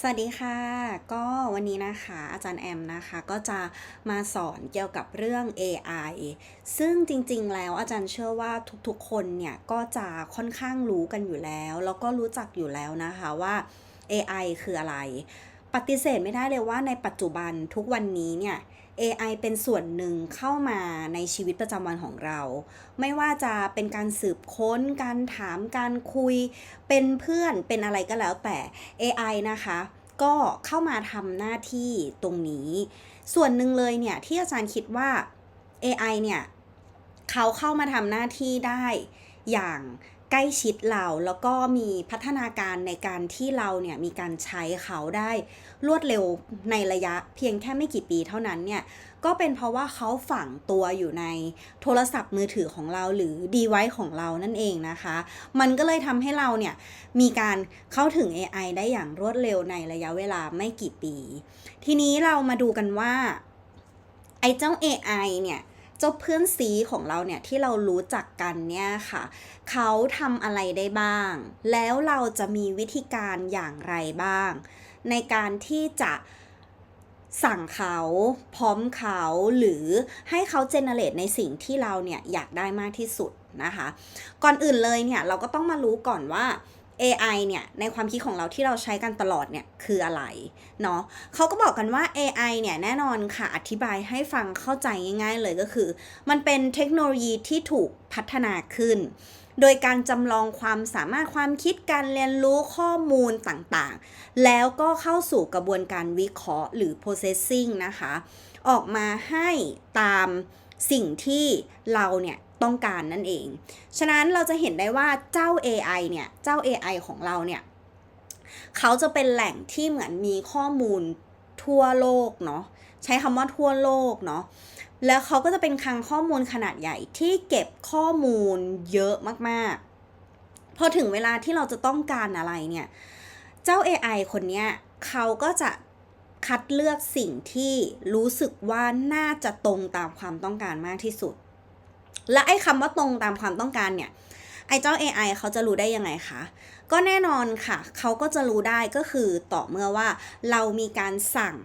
สวัสดีค่ะ ก็วันนี้นะคะอาจารย์แอมนะคะก็จะมาสอนเกี่ยวกับเรื่อง AI ซึ่งจริงๆ แล้วอาจารย์เชื่อว่าทุกๆ คนเนี่ยก็จะค่อนข้างรู้กันอยู่แล้ว แล้วก็รู้จักอยู่แล้วนะคะว่า AI คืออะไร ปฏิเสธไม่ได้เลยว่าในปัจจุบันทุกวันนี้เนี่ย AI เป็นส่วนหนึ่งเข้ามาในชีวิตประจำวันของเรา ไม่ว่าจะเป็นการสืบค้น การถาม การคุย เป็นเพื่อน เป็นอะไรก็แล้วแต่ AI นะคะ ก็เข้ามาทำหน้าที่ตรงนี้ ส่วนหนึ่งเลยเนี่ยที่อาจารย์คิดว่า AI เนี่ยเขาเข้ามาทำหน้าที่ได้อย่าง ใกล้ชิดเราแล้วก็มีพัฒนาการในการที่เราเนี่ยมีการใช้เขาได้รวดเร็วในระยะเพียงแค่ไม่กี่ปีเท่านั้นเนี่ยก็เป็นเพราะว่าเขาฝังตัวอยู่ในโทรศัพท์มือถือของเราหรือดีไว c e ของเรานั่นเองนะคะ มันก็เลยทำให้เราเนี่ยมีการเข้าถึง AI ได้อย่างรวดเร็วในระยะเวลาไม่กี่ปี ทีนี้เรามาดูกันว่าไอ้เจ้า AI เนี่ย เจ้าเพื่อนซีของเราเนี่ยที่เรารู้จักกันเนี่ยค่ะ เขาทำอะไรได้บ้าง แล้วเราจะมีวิธีการอย่างไรบ้าง ในการที่จะสั่งเขาพร้อมเขาหรือให้เขาเจเนเรตในสิ่งที่เราเนี่ยอยากได้มากที่สุดนะคะ ก่อนอื่นเลยเนี่ยเราก็ต้องมารู้ก่อนว่า AI เนี่ยในความคิดของเราที่เราใช้กันตลอดเนี่ยคืออะไรเนาะเขาก็บอกกันว่า AI เนี่ยแน่นอนค่ะอธิบายให้ฟังเข้าใจง่าย ๆ เลยก็คือ มันเป็นเทคโนโลยีที่ถูกพัฒนาขึ้น โดยการจำลองความสามารถความคิดการเรียนรู้ข้อมูลต่างๆ แล้วก็เข้าสู่กระบวนการวิเคราะห์หรือ processing นะคะ ออกมาให้ตามสิ่งที่เราเนี่ย ต้องการนั่นเอง ฉะนั้นเราจะเห็นได้ว่าเจ้า AI เนี่ย เจ้า AI ของเราเนี่ย เขาจะเป็นแหล่งที่เหมือนมีข้อมูลทั่วโลกเนาะ ใช้คำว่าทั่วโลกเนาะ แล้วเขาก็จะเป็นคลังข้อมูลขนาดใหญ่ที่เก็บข้อมูลเยอะมากๆ พอถึงเวลาที่เราจะต้องการอะไรเนี่ย เจ้า AI คนเนี้ยเขาก็จะคัดเลือกสิ่งที่รู้สึกว่าน่าจะตรงตามความต้องการมากที่สุด และไอ้คำว่าตรงตามความต้องการเนี่ยไอ้เจ้า AI เขาจะรู้ได้ยังไงคะ ก็แน่นอนค่ะ เขาก็จะรู้ได้ก็คือต่อเมื่อว่าเรามีการสั่ง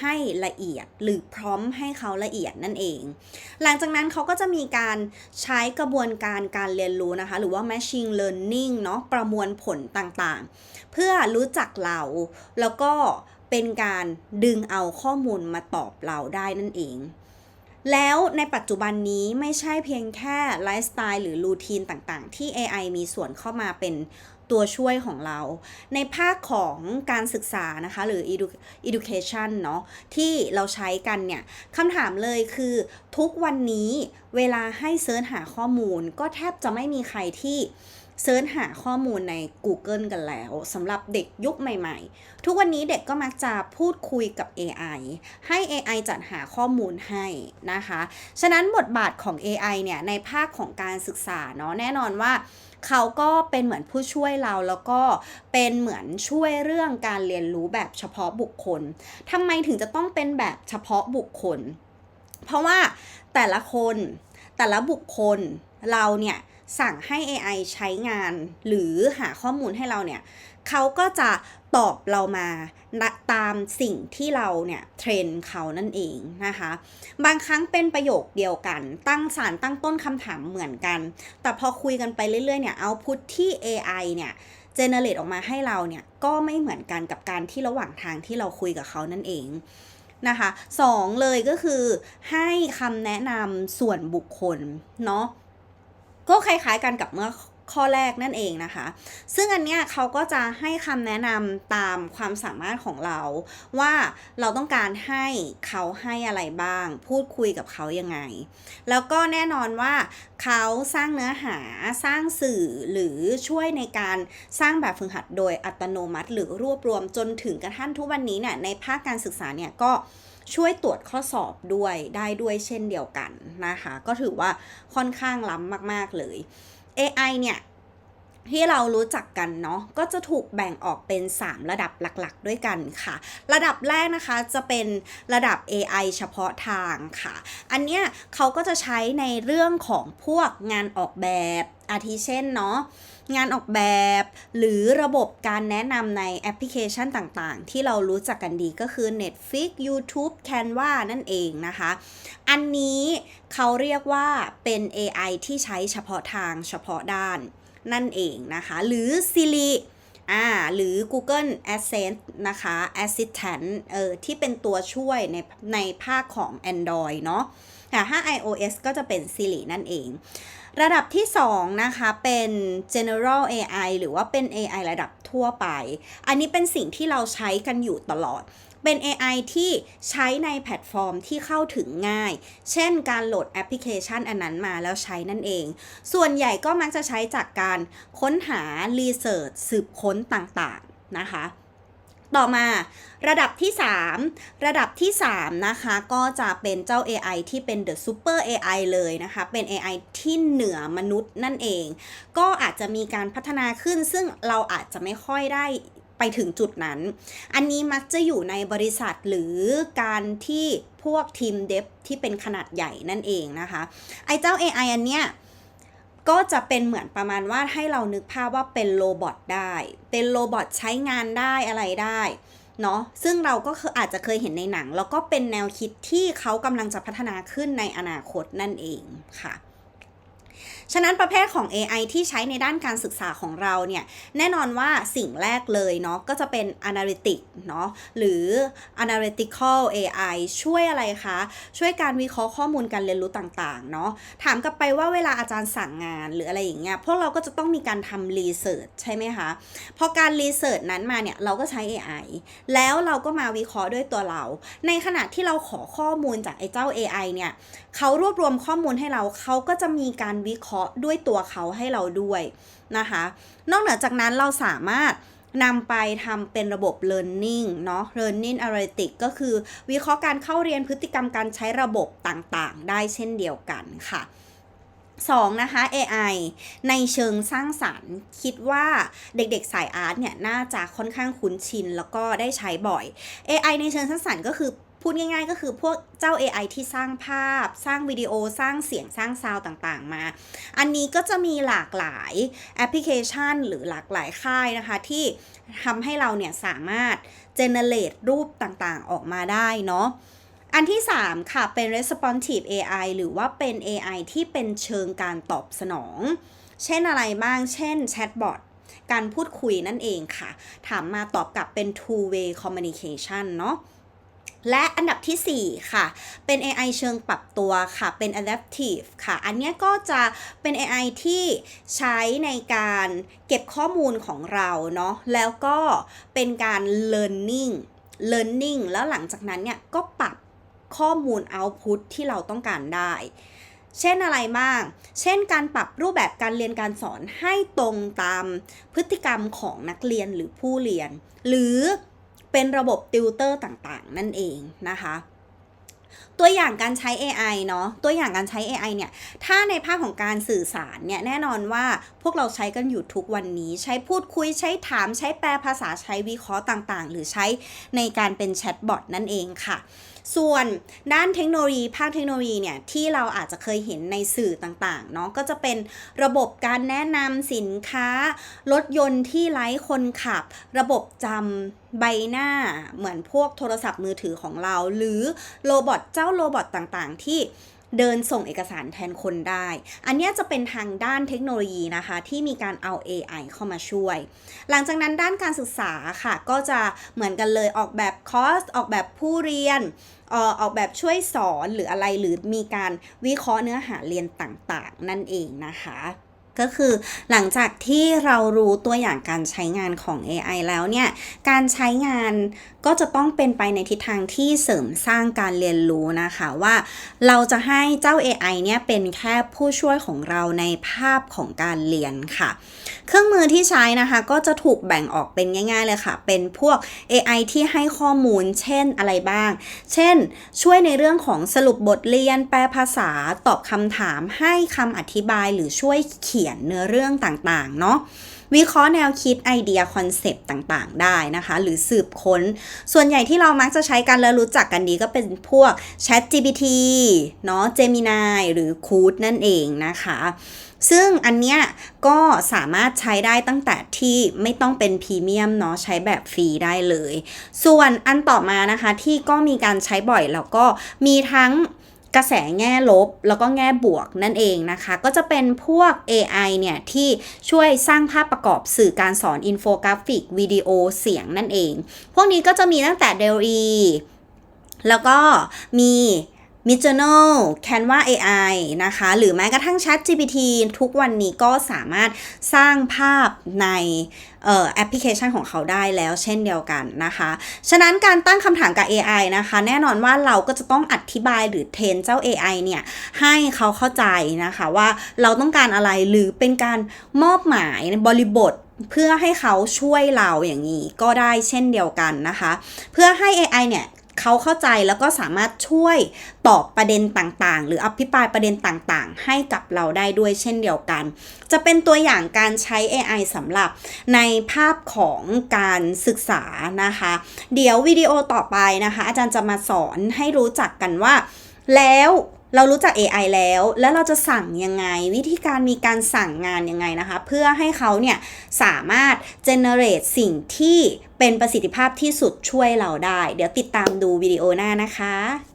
ให้ละเอียดหรือพร้อมให้เขาละเอียดนั่นเอง หลังจากนั้นเขาก็จะมีการใช้กระบวนการการเรียนรู้นะคะ หรือว่า machine learning เนาะประมวลผลต่างๆ เพื่อรู้จักเรา แล้วก็เป็นการดึงเอาข้อมูลมาตอบเราได้นั่นเอง แล้วในปัจจุบันนี้ไม่ใช่เพียงแค่ไลฟ์สไตล์หรือรูทีนต่างๆ ที่ AI มีส่วนเข้ามาเป็นตัวช่วยของเรา ในภาคของการศึกษานะคะหรือ education เนาะที่เราใช้กันเนี่ยคำถามเลยคือทุกวันนี้เวลาให้เซิร์ชหาข้อมูล ก็แทบจะไม่มีใครที่ เซิร์ชหาข้อมูลใน Google กันแล้วสำหรับเด็กยุคใหม่ๆ ทุกวันนี้เด็กก็มักจะพูดคุยกับ AI ให้ AI จัดหาข้อมูลให้นะคะ ฉะนั้นบทบาทของ AI เนี่ยในภาคของการศึกษาเนาะแน่นอนว่าเขาก็เป็นเหมือนผู้ช่วยเราแล้วก็เป็นเหมือนช่วยเรื่องการเรียนรู้แบบเฉพาะบุคคลทำไมถึงจะต้องเป็นแบบเฉพาะบุคคล เพราะว่าแต่ละคนแต่ละบุคคลเราเนี่ย สั่งให้ AI ใช้งานหรือหาข้อมูลให้เราเนี่ยเขาก็จะตอบเรามาตามสิ่งที่เราเนี่ยเทรนเขานั่นเองนะคะ บางครั้งเป็นประโยคเดียวกัน ตั้งสารตั้งต้นคำถามเหมือนกัน แต่พอคุยกันไปเรื่อยๆเนี่ยเอาพุทที่ AI เนี่ยเจเนเรตออกมาให้เราเนี่ยก็ไม่เหมือนกันกับการที่ระหว่างทางที่เราคุยกับเขานั่นเองนะคะสองเลยก็คือให้คำแนะนำส่วนบุคคลเนาะ ก็คล้ายๆกันกับเมื่อข้อแรกนั่นเองนะคะ ซึ่งอันเนี้ยเขาก็จะให้คำแนะนำตามความสามารถของเรา ว่าเราต้องการให้เขาให้อะไรบ้าง พูดคุยกับเขายังไง แล้วก็แน่นอนว่าเขาสร้างเนื้อหาสร้างสื่อหรือช่วยในการสร้างแบบฝึกหัดโดยอัตโนมัติ หรือรวบรวมจนถึงกระทั่งทุกวันนี้เนี่ยในภาคการศึกษาเนี่ยก็ ช่วยตรวจข้อสอบด้วยได้ด้วยเช่นเดียวกันนะคะ ก็ถือว่าค่อนข้างล้ำมาก ๆ เลย AI เนี่ยที่เรารู้จักกันเนาะก็จะถูกแบ่งออกเป็น 3 ระดับหลักๆ ด้วยกันค่ะ ระดับแรกนะคะจะเป็นระดับ AI เฉพาะทางค่ะ อันเนี้ยเขาก็จะใช้ในเรื่องของพวกงานออกแบบอาทิเช่นเนาะ งานออกแบบ หรือระบบการแนะนำในแอปพลิเคชันต่างๆ ที่เรารู้จักกันดีก็คือ Netflix YouTube Canva นั่นเองนะคะ อันนี้เขาเรียกว่าเป็น AI ที่ใช้เฉพาะทางเฉพาะด้านนั่นเองนะคะ หรือ Siri อ่าหรือ Google Assistant นะคะ Assistant เออที่เป็นตัวช่วยในในภาคของ Android เนาะแต่ถ้า iOS ก็จะเป็น Siri นั่นเอง ระดับที่ 2 นะคะ เป็น general AI หรือว่าเป็น AI ระดับทั่วไป อันนี้เป็นสิ่งที่เราใช้กันอยู่ตลอด เป็น AI ที่ใช้ในแพลตฟอร์มที่เข้าถึงง่าย เช่นการโหลดแอปพลิเคชันอันนั้นมาแล้วใช้นั่นเอง ส่วนใหญ่ก็มักจะใช้จากการค้นหา research สืบค้นต่างๆนะคะต่อมาระดับที่ 3 ระดับที่ 3 นะคะ ก็จะเป็นเจ้า AI ที่เป็น the super AI เลยนะคะ เป็น AI ที่เหนือมนุษย์นั่นเอง ก็อาจจะมีการพัฒนาขึ้นซึ่งเราอาจจะไม่ค่อยได้ ไปถึงจุดนั้น อันนี้มักจะอยู่ในบริษัทหรือการที่พวกทีมเดฟที่เป็นขนาดใหญ่นั่นเองนะคะ ไอ้เจ้า AI อันเนี้ยก็จะเป็นเหมือนประมาณว่าให้เรานึกภาพว่าเป็นโรบอทได้ เป็นโรบอทใช้งานได้อะไรได้เนาะซึ่งเราก็คืออาจจะเคยเห็นในหนัง แล้วก็เป็นแนวคิดที่เขากำลังจะพัฒนาขึ้นในอนาคตนั่นเองค่ะ ฉะนั้นประเภทของ AI ที่ใช้ในด้านการศึกษาของเราเนี่ย แน่นอนว่าสิ่งแรกเลยเนาะก็จะเป็น analytic เนาะหรือ analytical AI ช่วยอะไรคะ ช่วยการวิเคราะห์ข้อมูลการเรียนรู้ต่างๆเนาะถามกลับไปว่าเวลาอาจารย์สั่งงานหรืออะไรอย่างเงี้ยพวกเราก็จะต้องมีการทำรีเสิร์ชใช่ไหมคะ พอการรีเสิร์ชนั้นมาเนี่ย เราก็ใช้ AI แล้วเราก็มาวิเคราะห์ด้วยตัวเรา ในขณะที่เราขอข้อมูลจากไอ้เจ้า AI เนี่ยเขารวบรวมข้อมูลให้เราเขาก็จะมีการวิเคราะห์ด้วยตัวเขาให้เราด้วยนะคะ นอกเหนือจากนั้นเราสามารถนำไปทำเป็นระบบ learning เนาะ learning analytics ก็คือวิเคราะห์การเข้าเรียนพฤติกรรมการใช้ระบบต่างๆ ได้เช่นเดียวกันค่ะ 2 นะคะ AI ในเชิงสร้างสารรค์ คิดว่าเด็กๆสายอาร์ตเนี่ย น่าจะค่อนข้างคุ้นชิน แล้วก็ได้ใช้บ่อย AI ในเชิงสร้างสรรค์ก็คือ พูดง่าย ๆ ก็คือพวกเจ้า AI ที่สร้างภาพ สร้างวิดีโอสร้างเสียงสร้างซาวด์ต่างๆ มา อันนี้ก็จะมีหลากหลายแอปพลิเคชัน หรือหลากหลายค่ายนะคะ ที่ทำให้เราเนี่ยสามารถ generate รูปต่างๆ ออกมาได้เนาะอันที่ 3 ค่ะ เป็น responsive AI หรือว่าเป็น AI ที่เป็นเชิงการตอบสนอง เช่นอะไรบ้าง เช่น chatbot การพูดคุยนั่นเองค่ะ ถามมาตอบกลับเป็น two way communication เนาะ และอันดับทีสี่ 4 ค่ะ เป็น AI เชิงปรับตัวค่ะ เป็น adaptive ค่ะ อันนี้ก็จะเป็น AI ที่ใช้ในการเก็บข้อมูลของเราเนาะ แล้วก็เป็นการ learning learning แล้วหลังจากนั้นเนี่ย ก็ปรับข้อมูล output ที่เราต้องการได้ เช่นอะไรบ้าง เช่นการปรับรูปแบบการเรียนการสอนให้ตรงตามพฤติกรรมของนักเรียนหรือผู้เรียน หรือ เป็นระบบติวเตอร์ต่างๆ นั่นเองนะคะ ตัวอย่างการใช้ AI เนาะตัวอย่างการใช้ AI เนี่ย ถ้าในภาคของการสื่อสารเนี่ย แน่นอนว่าพวกเราใช้กันอยู่ทุกวันนี้ใช้พูดคุยใช้ถามใช้แปลภาษาใช้วิเคราะห์ต่างๆ หรือใช้ในการเป็นแชทบอทนั่นเองค่ะส่วนด้านเทคโนโลยีภาคเทคโนโลยีเนี่ยที่เราอาจจะเคยเห็นในสื่อต่างๆเนาะก็จะเป็นระบบการแนะนำสินค้ารถยนต์ที่ไร้คนขับ ระบบจำใบหน้าเหมือนพวกโทรศัพท์มือถือของเรา หรือโรบอทเจ้าโรบอทต่างๆ ที่เดินส่งเอกสารแทนคนได้ อันนี้จะเป็นทางด้านเทคโนโลยีนะคะ ที่มีการเอา AI เข้ามาช่วย หลังจากนั้นด้านการศึกษาค่ะ ก็จะเหมือนกันเลยออกแบบคอร์สออกแบบผู้เรียนออกแบบช่วยสอนหรืออะไรหรือมีการวิเคราะห์เนื้อหาเรียนต่างๆ นั่นเองนะคะ ก็คือหลังจากที่เรารู้ตัวอย่างการใช้งานของ AI แล้วเนี่ย การใช้งานก็จะต้องเป็นไปในทิศทางที่เสริมสร้างการเรียนรู้นะคะว่า เราจะให้เจ้า AI เนี่ยเป็นแค่ผู้ช่วยของเราในภาพของการเรียนค่ะ เครื่องมือที่ใช้นะคะก็จะถูกแบ่งออกเป็นง่าย ๆ เลยค่ะ เป็นพวก AI ที่ให้ข้อมูลเช่นอะไรบ้าง เช่น ช่วยในเรื่องของสรุปบทเรียน แปลภาษาตอบคำถามให้คำอธิบายหรือช่วยเขียนเนื้อเรื่องต่างๆ เนาะวิเคราะห์แนวคิดไอเดียคอนเซปต์ต่างๆ ได้นะคะ หรือสืบค้น ส่วนใหญ่ที่เรามักจะใช้กันและรู้จักกันดีก็เป็นพวก Chat GPT เนาะ Gemini หรือ Coot นั่นเองนะคะ ซึ่งอันเนี้ยก็สามารถใช้ได้ตั้งแต่ที่ไม่ต้องเป็นพรีเมียมเนาะใช้แบบฟรีได้เลย ส่วนอันต่อมานะคะที่ก็มีการใช้บ่อยแล้วก็มีทั้ง กระแสแง่ลบแล้วก็แง่บวกนั่นเองนะคะ ก็จะเป็นพวก AI เนี่ย ที่ช่วยสร้างภาพประกอบสื่อการสอนอินโฟกราฟิกวิดีโอเสียงนั่นเอง พวกนี้ก็จะมีตั้งแต่ d e l e แล้วก็มี m i d Journal Canva AI นะคะ หรือแม้กระทั่ง Chat GPT ทุกวันนี้ก็สามารถสร้างภาพในแอปพลิเคชันของเขาได้แล้วเช่นเดียวกันนะคะ ฉะนั้นการตั้งคำถามกับ AI นะคะ แน่นอนว่าเราก็จะต้องอธิบายหรือเทรนเจ้า AI เนี่ยให้เขาเข้าใจนะคะว่าเราต้องการอะไรหรือเป็นการมอบหมายบริบทเพื่อให้เขาช่วยเราอย่างนี้ก็ได้เช่นเดียวกันนะคะ เพื่อให้ AI เนี่ย เขาเข้าใจแล้วก็สามารถช่วยตอบประเด็นต่างๆ หรืออภิปรายประเด็นต่างๆ ให้กับเราได้ด้วยเช่นเดียวกัน จะเป็นตัวอย่างการใช้ AI สำหรับในภาพของการศึกษานะคะ เดี๋ยววิดีโอต่อไปนะคะ อาจารย์จะมาสอนให้รู้จักกันว่า แล้ว เรารู้จัก AI แล้ว แล้วเราจะสั่งยังไง วิธีการมีการสั่งงานยังไงนะคะ เพื่อให้เขาเนี่ยสามารถ generate สิ่งที่เป็นประสิทธิภาพที่สุดช่วยเราได้ เดี๋ยวติดตามดูวิดีโอหน้านะคะ